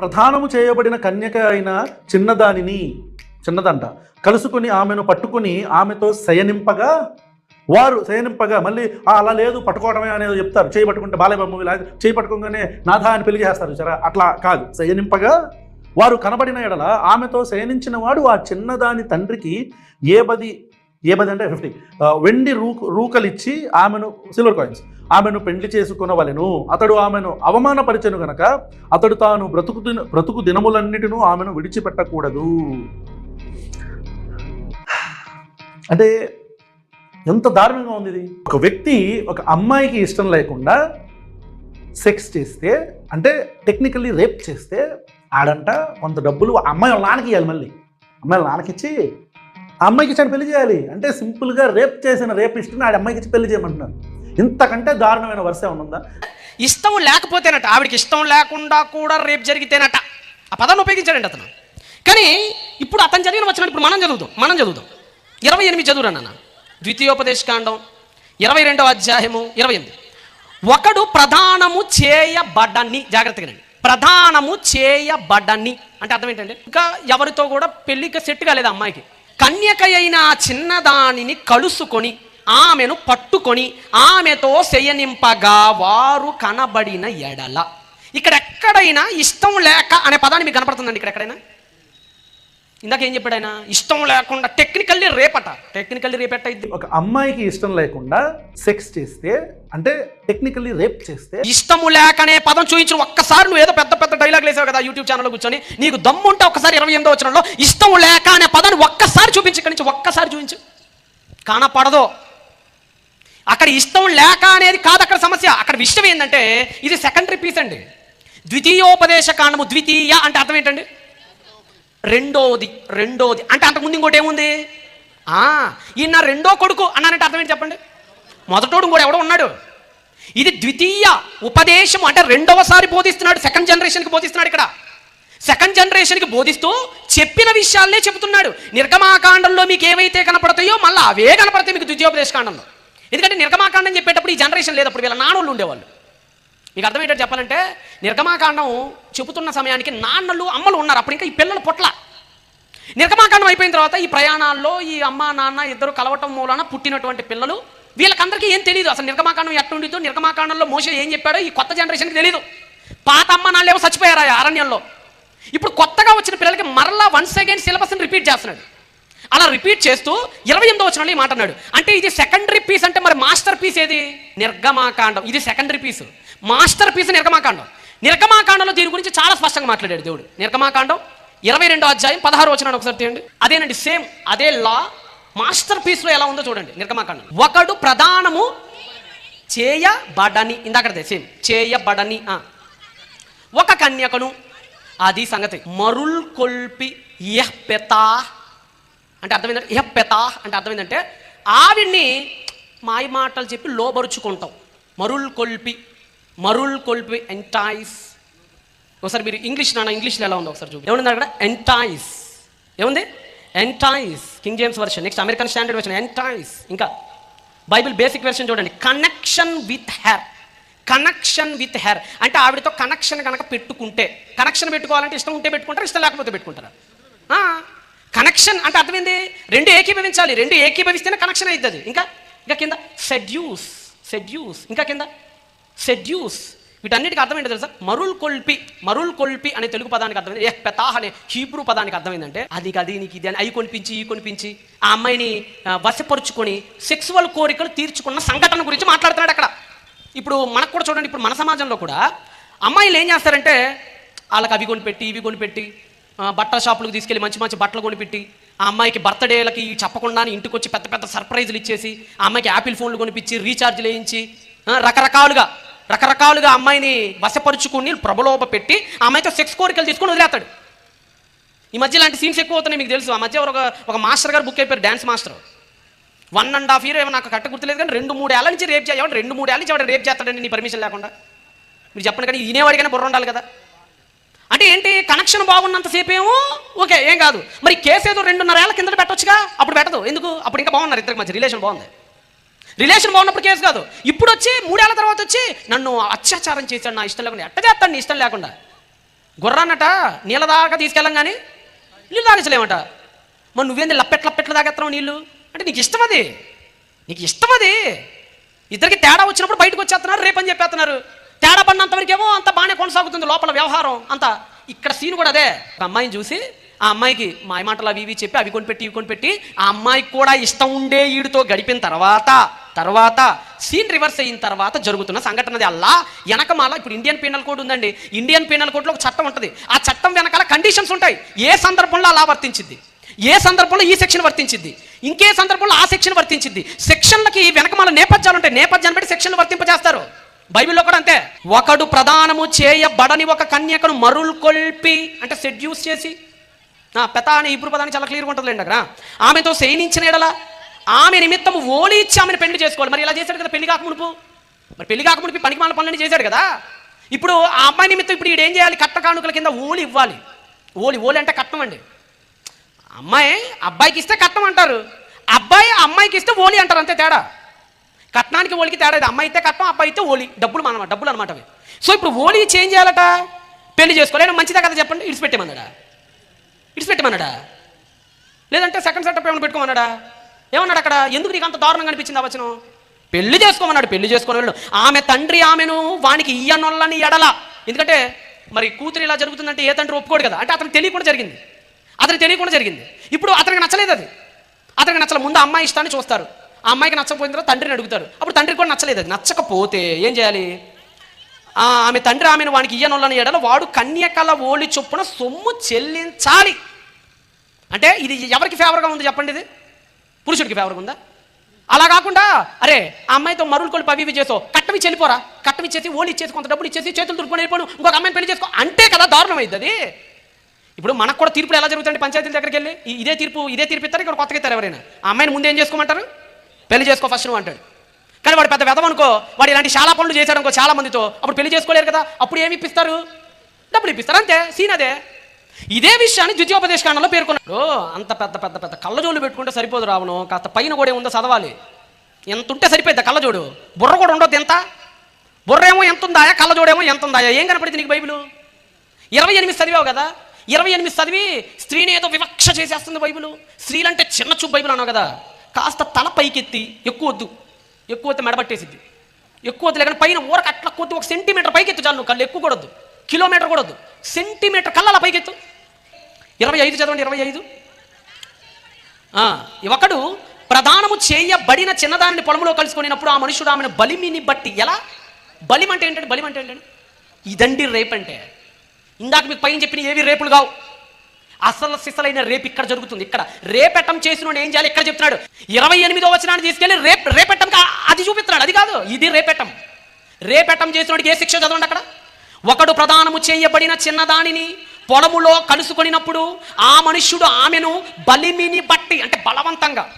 ప్రధానము చేయబడిన కన్యక అయిన చిన్నదానిని చిన్నదంట కలుసుకుని ఆమెను పట్టుకుని ఆమెతో శయనింపగా వారు శయనింపగా మళ్ళీ అలా లేదు పట్టుకోవడమే అనేది చెప్తారు. చేయి పట్టుకుంటే బాలయ్య మూవీ చేయి పట్టుకోగానే నాథా అని పెళ్ళి చేస్తారు సరే అట్లా కాదు. శయనింపగా వారు కనబడిన ఎడల ఆమెతో శయనించిన వాడు ఆ చిన్నదాని తండ్రికి ఏ బది ఏ బది అంటే ఫిఫ్టీ వెండి రూక రూకలిచ్చి ఆమెను సిల్వర్ కాయిన్స్ ఆమెను పెండ్లి చేసుకునవలెను అతడు ఆమెను అవమానపరిచెను గనక అతడు తాను బ్రతుకు దిన బ్రతుకు దినములన్నిటినూ ఆమెను విడిచిపెట్టకూడదు. అంటే ఎంత దారుణంగా ఉంది ఇది. ఒక వ్యక్తి ఒక అమ్మాయికి ఇష్టం లేకుండా సెక్స్ చేస్తే అంటే టెక్నికల్లీ రేప్ చేస్తే ఆడంట కొంత డబ్బులు అమ్మాయి వాళ్ళ నాన్నకి ఇవ్వాలి మళ్ళీ. అమ్మాయి వాళ్ళ నాన్నకిచ్చి అమ్మాయికి ఇచ్చాడు పెళ్ళి చేయాలి. అంటే సింపుల్గా రేప్ చేసిన రేపిస్ట్ని ఆడ అమ్మాయికి ఇచ్చి పెళ్ళి చేయమంటున్నారు. ఇంతకంటే దారుణమైన వరుస ఉన్నదా ఇష్టం లేకపోతేనట ఆవిడకి ఇష్టం లేకుండా కూడా రేపు జరిగితేనట. ఆ పదాన్ని ఉపయోగించాడండి అతను. కానీ ఇప్పుడు అతను చదివిన వచ్చినట్టు ఇప్పుడు మనం చదువుదాం మనం చదువుదాం. ఇరవై ఎనిమిది చదువురా నాన్న. ద్వితీయోపదేశకాండం ఇరవై రెండవ అధ్యాయము ఇరవై ఎనిమిది. ఒకడు ప్రధానము చేయబడని జాగ్రత్తగా ప్రధానము చేయబడని అంటే అర్థం ఏంటంటే ఇంకా ఎవరితో కూడా పెళ్ళికి సెట్ కాలేదు అమ్మాయికి. కన్యక అయిన ఆ చిన్నదానిని కలుసుకొని ఆమెను పట్టుకొని ఆమెతో శయనింపగా వారు కనబడిన ఎడల. ఇక్కడ ఎక్కడైనా ఇష్టం లేక అనే పదాన్ని మీకు కనపడుతుందండి ఇక్కడ ఎక్కడైనా ఇందాక ఏం చెప్పాడు ఆయన? ఇష్టం లేకుండా టెక్నికల్లీ రేపట. టెక్నికల్లీ రేపట ఇది ఒక అమ్మాయికి ఇష్టం లేకుండా సెక్స్ చేస్తే అంటే టెక్నికల్లీ రేప్ చేస్తే ఇష్టము లేకనే పదం చూయించిన ఒక్కసారి నువ్వు ఏదో పెద్ద పెద్ద డైలాగ్ వేసావు కదా యూట్యూబ్ ఛానల్లో కూర్చొని. నీకు దమ్ము ఉంటే ఒక్కసారి ఇరవై ఎనిమిదో వచ్చినలో ఇష్టం లేక అనే పదాన్ని ఒక్కసారి చూపించి ఇక్కడి నుంచి ఒక్కసారి చూపించు కానపడదు. అక్కడ ఇష్టం లేక అనేది కాదు అక్కడ సమస్య. అక్కడ విషయం ఏంటంటే ఇది సెకండరీ పీస్ అండి. ద్వితీయోపదేశ కాండము ద్వితీయ అంటే అర్థం ఏంటండి? రెండోది రెండోది. అంటే అంతకుముందు ఇంకోటి ఏముంది? ఆ, ఈయన నా రెండో కొడుకు అన్నానంటే అర్థం ఏంటి చెప్పండి? మొదటోడు కూడా ఎవడో ఉన్నాడు. ఇది ద్వితీయ ఉపదేశం అంటే రెండవసారి బోధిస్తున్నాడు సెకండ్ జనరేషన్కి బోధిస్తున్నాడు ఇక్కడ. సెకండ్ జనరేషన్కి బోధిస్తూ చెప్పిన విషయాలనే చెబుతున్నాడు. నిర్గమాకాండంలో మీకు ఏవైతే కనపడతాయో మళ్ళీ అవే కనపడతాయి మీకు ద్వితీయోపదేశ కాండంలో ఎందుకంటే నిర్గమాకాండం చెప్పేటప్పుడు ఈ జనరేషన్ లేదు అప్పుడు వీళ్ళ నానోళ్ళు ఉండేవాళ్ళు. మీకు అర్థమయ్యేటట్టు చెప్పాలంటే నిర్గమాకాండం చెబుతున్న సమయానికి నాన్నలు అమ్మలు ఉన్నారు. అప్పుడు ఇంకా ఈ పిల్లలు పొట్ల నిర్గమాకాండం అయిపోయిన తర్వాత ఈ ప్రయాణాల్లో ఈ అమ్మ నాన్న ఇద్దరు కలవటం మూలన పుట్టినటువంటి పిల్లలు వీళ్ళకందరికీ ఏం తెలియదు అసలు నిర్గమాకాండం ఎట్టుండితో నిర్గమాకాండంలో మోసే ఏం చెప్పాడో ఈ కొత్త జనరేషన్కి తెలియదు పాత అమ్మ నాళ్ళు ఏమో చచ్చిపోయారు ఆ అరణ్యంలో? ఇప్పుడు కొత్తగా వచ్చిన పిల్లలకి మరలా వన్స్ అగైన్ సిలబస్ని రిపీట్ చేస్తున్నాడు. అలా రిపీట్ చేస్తూ ఇరవై ఎనిమిదో వచ్చిన ఈ మాట అన్నాడు. అంటే ఇది సెకండరీ పీస్ అంటే మరి మాస్టర్ పీస్ ఏది? నిర్గమాకాండం. ఇది సెకండరీ పీస్ మాస్టర్ పీస్ నిర్గమాకాండం. నిర్గమాకాండంలో దీని గురించి చాలా స్పష్టంగా మాట్లాడాడు దేవుడు. నిర్గమాకాండం ఇరవై రెండో అధ్యాయం పదహారు వచ్చినాడు ఒకసారి తీయండి. అదేనండి సేమ్ అదే లా మాస్టర్ పీస్లో ఎలా ఉందో చూడండి నిర్గమాకాండ ఒకడు ప్రధానము చేయబడని ఇందాకదే సేమ్ చేయబడని ఒక కన్యకను అది సంగతి. మరుల్ కొల్పి యహ్పెతా అంటే అర్థమైందంటే యహ్పెతా అంటే అర్థమైందంటే ఆవిడ్ని మాయ మాటలు చెప్పి లోబరుచుకుంటాం. మరుల్ కొల్పి మరుల్ కొల్పి ఎంటాయిస్ ఒకసారి మీరు ఇంగ్లీష్ నాన్న ఇంగ్లీష్లో ఎలా ఉందో ఒకసారి చూపి ఏముంది అక్కడ ఎంటాయిస్ ఏముంది? ఎంటాయిస్ King James version next American standard version ఎంటాయిస్ ఇంకా బైబిల్ బేసిక్ వెర్షన్ చూడండి. Connection with her connection with her అంటే ఆవిడతో కనెక్షన్ కనుక పెట్టుకుంటే. కనెక్షన్ పెట్టుకోవాలంటే ఇష్టం ఉంటే పెట్టుకుంటారు ఇష్టం లేకపోతే పెట్టుకుంటారా? కనెక్షన్ అంటే అర్థమైంది రెండు ఏకీభవించాలి. రెండు ఏకీభవిస్తేనే కనెక్షన్ అవుతుంది ఇంకా? ఇంకా కింద? సెడ్యూస్ సెడ్యూస్ ఇంకా కింద? సెడ్యూస్ వీటన్నిటికి అర్థమైంది తెలుసా? మరుల్ కొల్పి మరుల్ కొల్పి అనే తెలుగు పదానికి అర్థమైంది. ఏ పెతాహ్ అనే హీబ్రూ పదానికి అర్థమైందంటే అది అది నీకు ఇది అని అవి కొనిపించి ఈ కొనిపించి ఆ అమ్మాయిని వశపరుచుకొని సెక్సువల్ కోరికలు తీర్చుకున్న సంఘటన గురించి మాట్లాడుతున్నాడు అక్కడ. ఇప్పుడు మనకు కూడా చూడండి ఇప్పుడు మన సమాజంలో కూడా అమ్మాయిలు ఏం చేస్తారంటే వాళ్ళకి అవి కొనిపెట్టి ఇవి కొనిపెట్టి బట్టల షాపులకు తీసుకెళ్ళి మంచి మంచి బట్టలు కొనిపెట్టి ఆ అమ్మాయికి బర్త్డేలకి చెప్పకుండానే ఇంటికి వచ్చి పెద్ద పెద్ద సర్ప్రైజులు ఇచ్చేసి ఆ అమ్మాయికి యాపిల్ ఫోన్లు కొనిపించి రీఛార్జ్లు వేయించి రకరకాలుగా రకరకాలుగా అమ్మాయిని వశపరుచుకుని ప్రబలోప పెట్టి అమ్మాయితో సెక్స్ కోరికలు తీసుకొని వదిలేస్తాడు. ఈ మధ్య ఇలాంటి సీన్స్ ఎక్కువ అవుతున్నాయి మీకు తెలుసు. ఆ మధ్య ఒక ఒక మాస్టర్ గారు బుక్ అయిపోయారు dance master one and half year ఏమో నాకు కట్ట గుర్తులేదు కానీ రెండు మూడు ఏళ్ళ నుంచి రేప్ చేయాలి రెండు మూడు ఏళ్ళ నుంచి వాడు రేప్ చేస్తాడండి నీ పర్మిషన్ లేకుండా? మీరు చెప్పండి కానీ వినేవాడికైనా బుర్ర ఉండాలి కదా? అంటే ఏంటి? కనెక్షన్ బాగున్నంతసేపు ఏమో? ఓకే ఏం కాదు. మరి కేసు ఏదో రెండున్నర ఏళ్ళ కింద పెట్టొచ్చుగా? అప్పుడు పెట్టదు. ఎందుకు? అప్పుడు ఇంకా బాగున్నారు ఇద్దరికి మధ్య రిలేషన్ బాగుంది. రిలేషన్ బాగున్నప్పుడు కేసు కాదు. ఇప్పుడు వచ్చి మూడేళ్ళ తర్వాత వచ్చి నన్ను అత్యాచారం చేశాడు నా ఇష్టం లేకుండా. ఎట్ట చేస్తాను నీ ఇష్టం లేకుండా? గుర్రాన్నట నీళ్ళ దాకా తీసుకెళ్ళం కానీ నీళ్ళు తాగించలేమట మరి నువ్వేంది లప్పెట్ల లప్పెట్ల తాగేస్తావు నీళ్ళు? అంటే నీకు ఇష్టం అది. నీకు ఇష్టం అది. ఇద్దరికి తేడా వచ్చినప్పుడు బయటకు వచ్చేస్తున్నారు రేపని చెప్పేస్తున్నారు. తేడా పడినంతవరకేమో అంత బాగానే కొనసాగుతుంది లోపల వ్యవహారం అంతా. ఇక్కడ సీన్ కూడా అదే. ఒక అమ్మాయిని చూసి ఆ అమ్మాయికి మాయ మాటలు అవి ఇవి చెప్పి అవి కొనిపెట్టి ఇవి కొనిపెట్టి ఆ అమ్మాయికి కూడా ఇష్టం ఉండే ఈడితో గడిపిన తర్వాత తర్వాత సీన్ రివర్స్ అయిన తర్వాత జరుగుతున్న సంఘటనది అల్లా. వెనకమాల ఇప్పుడు ఇండియన్ పీనల్ కోడ్ ఉందండి. ఇండియన్ పీనల్ కోడ్లో ఒక చట్టం ఉంటుంది. ఆ చట్టం వెనకాల కండిషన్స్ ఉంటాయి. ఏ సందర్భంలో అలా వర్తించింది ఏ సందర్భంలో ఈ సెక్షన్ వర్తించింది ఇంకే సందర్భంలో ఆ సెక్షన్ వర్తించింది సెక్షన్లకి వెనకమాల నేపథ్యాలు ఉంటాయి. నేపథ్యాన్ని బట్టి సెక్షన్లు వర్తింపజేస్తారు. బైబిల్లో కూడా అంతే. ఒకడు ప్రధానము చేయబడని ఒక కన్యకను మరుల్కొల్పి అంటే సెడ్యూస్ చేసి పెత అనే ఇప్పుడు పదాన్ని చాలా క్లియర్గా ఉంటుందిలేండి అక్కడ ఆమెతో శయనించిన ఎడల ఆమె నిమిత్తం ఓలి ఇచ్చి ఆమెను పెళ్ళి చేసుకోవాలి. మరి ఇలా చేశాడు కదా పెళ్ళి కాకమునుపు? మరి పెళ్ళి కాకమునుపు పనికి మాల పనులన్నీ చేశాడు కదా? ఇప్పుడు ఆ అమ్మాయి నిమిత్తం ఇప్పుడు ఏం చేయాలి? కట్ట కానుకల కింద ఓలి ఇవ్వాలి. ఓలి ఓలి అంటే కట్నం అండి. అమ్మాయి అబ్బాయికి ఇస్తే కట్నం అంటారు. అబ్బాయి అమ్మాయికి ఇస్తే ఓలి అంటారు అంతే తేడా. కట్నానికి ఓలికి తేడా ఇది. అమ్మాయి అయితే కట్నం అబ్బాయి అయితే ఓలి. డబ్బులు మన డబ్బులు అనమాట అవి. సో ఇప్పుడు ఓలి చేంజ్ చేయాలట? పెళ్ళి చేసుకోవాలి. మంచిదే కదా చెప్పండి ఇడిచిపెట్టేమన్నాడా ఇడిచిపెట్టమన్నాడా లేదంటే సెకండ్ సెటప్ ఏమైనా పెట్టుకోమన్నాడా? ఏమన్నాడు అక్కడ? ఎందుకు నీకు అంత దారుణంగా అనిపించింది ఆ వచనం? పెళ్ళి చేసుకోమన్నాడు పెళ్ళి చేసుకుని వెళ్ళు. ఆమె తండ్రి ఆమెను వానికి ఇయ్యనొల్లని ఎడల. ఎందుకంటే మరి కూతురు ఇలా జరుగుతుందంటే ఏ తండ్రి ఒప్పుకోడు కదా? అంటే అతనికి తెలియకుండా జరిగింది. అతనికి తెలియకుండా జరిగింది. ఇప్పుడు అతనికి నచ్చలేదు అది. అతనికి నచ్చలే. ముందు అమ్మాయి ఇష్టాన్ని చూస్తారు. ఆ అమ్మాయికి నచ్చకపోయిన తర్వాత తండ్రిని అడుగుతారు. అప్పుడు తండ్రికి కూడా నచ్చలేదు అది. నచ్చకపోతే ఏం చేయాలి? ఆమె తండ్రి ఆమెను వానికి ఇయ్యనొల్లని ఎడల. వాడు కన్యకల ఓలి చొప్పున సొమ్ము చెల్లించాలి. అంటే ఇది ఎవరికి ఫేవర్గా ఉంది చెప్పండి ఇది? పురుషుడికి ఫేవర్గా ఉందా? అలా కాకుండా అరే ఆ అమ్మాయితో మరులు కొలిపి అవి ఇవి చేసావు కట్టమి చెల్లిపోరా? కట్టమి ఇచ్చేసి ఓడి ఇచ్చేసి కొంత డబ్బులు ఇచ్చేసి చేతులు దుర్కొని వెళ్ళిపోను ఇంకొక అమ్మాయిని పెళ్ళి చేసుకో అంటే కదా దారుణం అయింది అది. ఇప్పుడు మనకు కూడా తీర్పులు ఎలా జరుగుతుంది పంచాయతీల దగ్గరికి వెళ్ళి? ఇదే తీర్పు ఇదే తీర్పు ఇస్తారు ఇక్కడ కొత్తగా ఇస్తారు ఎవరైనా. ఆ అమ్మాయిని ముందు ఏం చేసుకోమంటారు? పెళ్ళి చేసుకో ఫస్ట్ నువ్వు అంటాడు. కానీ వాడు పెద్ద వెదవ అనుకో వాడు ఇలాంటి చాలా పనులు చేశాడు అనుకో చాలా మందితో అప్పుడు పెళ్ళి చేసుకోలేరు కదా అప్పుడు ఏమి ఇప్పిస్తారు? డబ్బులు ఇప్పిస్తారు అంతే సీన్ అదే. ఇదే విషయాన్ని ద్వితీయోపదేశకాండంలో పేర్కొన్నాడు. అంత పెద్ద పెద్ద పెద్ద కళ్ళజోళ్ళు పెట్టుకుంటే సరిపోదు రావణం. కాస్త పైన కూడా ఉందో చదవాలి. ఎంత ఉంటే సరిపోద్ది కళ్ళజోడు బుర్ర కూడా ఉండొద్దు ఎంత? బుర్ర ఏమో ఎంత ఉందాయా? కళ్ళజోడేమో ఎంత ఉందాయా? ఏం కనపడింది నీకు బైబిల్? ఇరవై ఎనిమిది చదివావు కదా? ఇరవై ఎనిమిది చదివి స్త్రీని ఏదో వివక్ష చేసేస్తుంది బైబిల్. స్త్రీలంటే చిన్న చూపు బైబిల్ అన్నావు కదా? కాస్త తల పైకెత్తి ఎక్కువ వద్దు. ఎక్కువ వద్దు మెడబట్టేసిద్ది. ఎక్కువ వద్దు లేకపోతే పైన ఊరకు అట్లా కొద్ది ఒక సెంటీమీటర్ పైకెత్తు చాలు నువ్వు. కళ్ళు ఎక్కువ కూడా వద్దు. కిలోమీటర్ కూడా వద్దు సెంటీమీటర్ కళ్ళ పైకెత్తు. ఇరవై ఐదు చదవండి ఇరవై ఐదు. ఒకడు ప్రధానము చేయబడిన చిన్నదానిని పొలంలో కలుసుకునేటప్పుడు ఆ మనుషుడు ఆమెను బలిమిని బట్టి ఎలా? బలిం అంటే ఏంటంటే బలిం అంటే ఏంటంటే ఇదండి రేప్ అంటే. ఇందాక మీకు పైన చెప్పిన ఏవి రేపులు కావు. అసలు సిసలైన రేపు ఇక్కడ జరుగుతుంది. ఇక్కడ రేపెట్టం చేసిన ఏం చేయాలి? ఇక్కడ చెప్తున్నాడు. ఇరవై ఎనిమిదో వచనాన్ని తీసుకెళ్ళి రేప్ రేపెట్టం అది చూపిస్తున్నాడు. అది కాదు. ఇది రేపెట్టం. రేపెట్టం చేసినోడికి ఏ శిక్ష చదవండి అక్కడ? ఒకడు ప్రధానము చేయబడిన చిన్నదానిని పొలములో కలుసుకొనినప్పుడు ఆ మనుష్యుడు ఆమెను బలిమిని బట్టి అంటే బలవంతంగా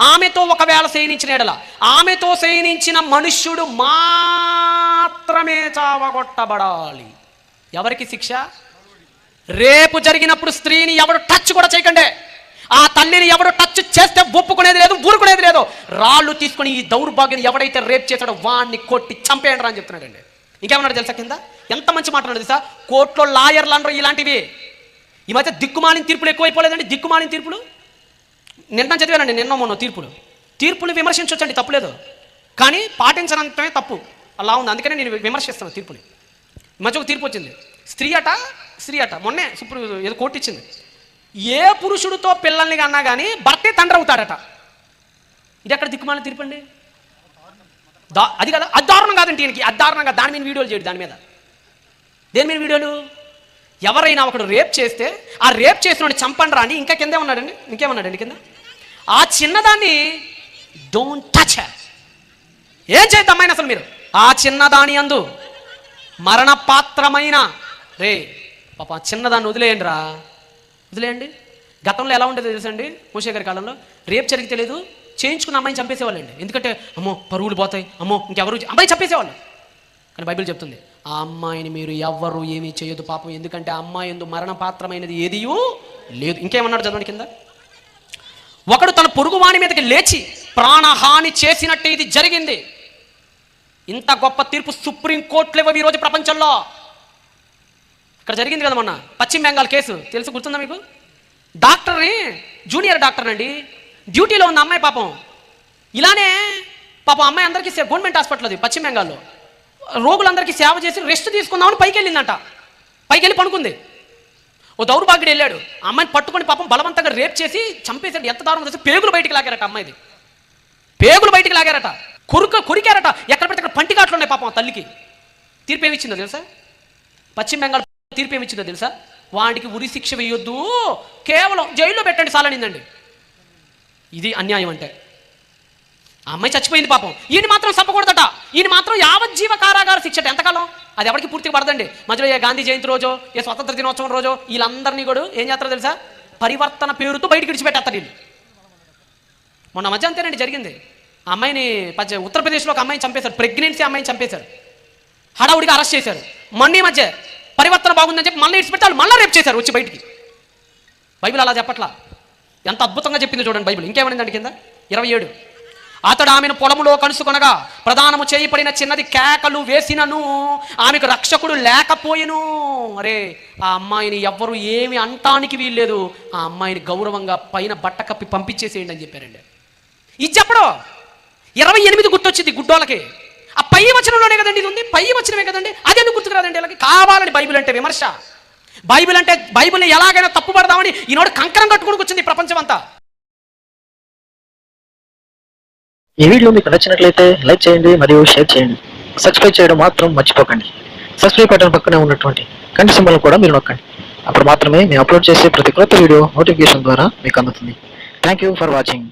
ఆమెతో ఒకవేళ శయనించిన ఎడల ఆమెతో శయనించిన మనుష్యుడు మాత్రమే చావగొట్టబడాలి. ఎవరికి శిక్ష? రేపు జరిగినప్పుడు స్త్రీని ఎవడు టచ్ కూడా చేయకండి. ఆ తల్లిని ఎవడు టచ్ చేస్తే ఒప్పుకునేది లేదు ఊరుకునేది లేదు. రాళ్ళు తీసుకుని ఈ దౌర్భాగ్యం ఎవడైతే రేప్ చేశాడో వాడిని కొట్టి చంపేయండి అని చెప్తున్నాడండి. ఇంకేమన్నాడు తెలుసా కింద? ఎంత మంచి మాట తెలుసా? కోర్టులో లాయర్లు అనరు ఇలాంటివి. ఈ మధ్య దిక్కుమాలిన తీర్పులు ఎక్కువైపోలేదండి. దిక్కుమాలిన తీర్పులు? నిన్న చదివానండి నిన్న మొన్న తీర్పులు. తీర్పులు విమర్శించవచ్చండి తప్పులేదు. కానీ పాటించనంతమే తప్పు. అలా ఉంది. అందుకనే నేను విమర్శిస్తాను తీర్పుని. ఈ మధ్య ఒక తీర్పు వచ్చింది. స్త్రీ అట స్త్రీ అట మొన్నే సుప్రీం ఏదో కోర్టు ఇచ్చింది. ఏ పురుషుడితో పిల్లల్ని కన్నా కానీ భర్తే తండ్రి అవుతాడట. ఇది ఎక్కడ దిక్కుమాలిన తీర్పు అండి? దా అది కదా అది దారుణం కాదండి ఈయనకి అది దారుణంగా దాని మీద వీడియోలు చేయడు దాని మీద. దేని మీద వీడియోలు? ఎవరైనా ఒకడు రేప్ చేస్తే ఆ రేప్ చేసిన చంపండి రా ఇంకా కిందే ఉన్నాడండి ఇంకేమన్నాడండి కింద? ఆ చిన్నదాన్ని డోంట్ టచ్ ఏం చేద్దాం అమ్మాయిని అసలు మీరు? ఆ చిన్నదాని అందు మరణపాత్రమైన రే పాప చిన్నదాన్ని వదిలేయండి రా. వదిలేయండి. గతంలో ఎలా ఉండేది తెలుసండి? మూషే గారి కాలంలో. రేప్ జరిగితే లేదు చేయించుకున్న అమ్మాయిని చంపేసేవాళ్ళండి. ఎందుకంటే అమ్మో పరువులు పోతాయి. అమ్మో ఇంకెవరు అమ్మాయి చంపేసేవాళ్ళు. కానీ బైబిల్ చెప్తుంది ఆ అమ్మాయిని మీరు ఎవ్వరు ఏమీ చేయదు పాపం. ఎందుకంటే ఆ అమ్మాయి ఎందు మరణపాత్రమైనది ఏదియూ లేదు. ఇంకేమన్నాడు చదవండి కింద? ఒకడు తన పొరుగువాణి మీదకి లేచి ప్రాణహాని చేసినట్టే ఇది జరిగింది. ఇంత గొప్ప తీర్పు సుప్రీంకోర్టులు ఇవ్వవు ఈరోజు ప్రపంచంలో. ఇక్కడ జరిగింది కదా మొన్న. పశ్చిమ బెంగాల్ కేసు. తెలుసు గుర్తుందా మీకు? డాక్టర్ని జూనియర్ డాక్టర్ అండి డ్యూటీలో ఉన్న అమ్మాయి పాపం. ఇలానే పాపం అమ్మాయి అందరికీ సే- గవర్నమెంట్ హాస్పిటల్ అది పశ్చిమ బెంగాల్లో. రోగులందరికీ సేవ చేసి రెస్ట్ తీసుకుందామని పైకి వెళ్ళిందంట పైకి వెళ్ళి పడుకుంది. ఓ దౌర్భాగ్యుడు వెళ్ళాడు. అమ్మాయిని పట్టుకొని పాపం బలవంతంగా రేప్ చేసి చంపేశాడు. ఎంత దారుణం చేసి పేగులు బయటికి లాగారట అమ్మాయిది. పేగులు బయటికి లాగారట. కొరుక కొరికారట. ఎక్కడ పెడితే అక్కడ పంటికాట్లు ఉన్నాయి పాపం తల్లికి. తీర్పు ఏమిచ్చిందో తెలుసా? పశ్చిమ బెంగాల్ తీర్పు ఏమిచ్చిందో తెలుసా? వాడికి ఉరి శిక్ష వేయొద్దు. కేవలం జైల్లో పెట్టండి సాలనిందండి. ఇది అన్యాయం అంటే. ఆ అమ్మాయి చచ్చిపోయింది పాపం. ఈయన మాత్రం చంపకూడదట. ఈయన మాత్రం యావజ్జీవ కారాగార శిక్షట ఎంతకాలం? అది ఎవరికి పూర్తిగా పడదండి. మధ్యలో ఏ గాంధీ జయంతి రోజో ఏ స్వతంత్ర దినోత్సవం రోజో వీళ్ళందరినీ కూడా ఏం చేస్తారో తెలుసా? పరివర్తన పేరుతో బయటికి విడిచిపెట్టేస్తారు వీళ్ళు. మొన్న మధ్య అంతేనండి జరిగింది. ఆ అమ్మాయిని పచ్చ ఉత్తరప్రదేశ్లో ఒక అమ్మాయిని చంపేశారు. ప్రెగ్నెన్సీ అమ్మాయిని చంపేశారు. హడావుడిగా అరెస్ట్ చేశారు. మొన్న ఈ మధ్య పరివర్తన బాగుందని చెప్పి మళ్ళీ ఇడిచిపెట్టి వాళ్ళు మళ్ళీ రేపు చేశారు వచ్చి బయటికి. బైబిల్ అలా చెప్పట్లా? ఎంత అద్భుతంగా చెప్పింది చూడండి బైబిల్. ఇంకేమనిందండి కింద? ఇరవై ఏడు. అతడు ఆమెను పొలములో కలుసుకొనగా ప్రధానము చేయబడిన చిన్నది కేకలు వేసినను ఆమెకు రక్షకుడు లేకపోయెను. అరే ఆ అమ్మాయిని ఎవ్వరు ఏమి అంటానికి వీల్లేదు. ఆ అమ్మాయిని గౌరవంగా పైన బట్ట కప్పి పంపించేసేయండి అని చెప్పారండి. ఇది చెప్పడం? ఇరవై ఎనిమిది గుర్తొచ్చింది గుడ్డోలకి ఆ పై వచనంలోనే కదండి ఇది ఉంది? పై వచనమే కదండి? అది ఎందుకు గుర్తుకు రాదండి కావాలని బైబిల్ అంటే విమర్శ. బైబిల్ అంటే బైబిల్ని ఎలాగైనా తప్పు పడదామని ఈనాడు కంకరం కట్టుకుని వచ్చింది ప్రపంచం అంతా ఈ వీడియో మీకు నచ్చినట్లయితే లైక్ చేయండి మరియు షేర్ చేయండి. సబ్స్క్రైబ్ చేయడం మాత్రం మర్చిపోకండి. సబ్స్క్రైబ్ బటన్ పక్కనే ఉన్నటువంటి కంటి సింబల్ కూడా మీరు నొక్కండి. అప్పుడు మాత్రమే మేము అప్లోడ్ చేసే ప్రతి క్రొత్త వీడియో నోటిఫికేషన్ ద్వారా మీకు అందుతుంది. Thank you for watching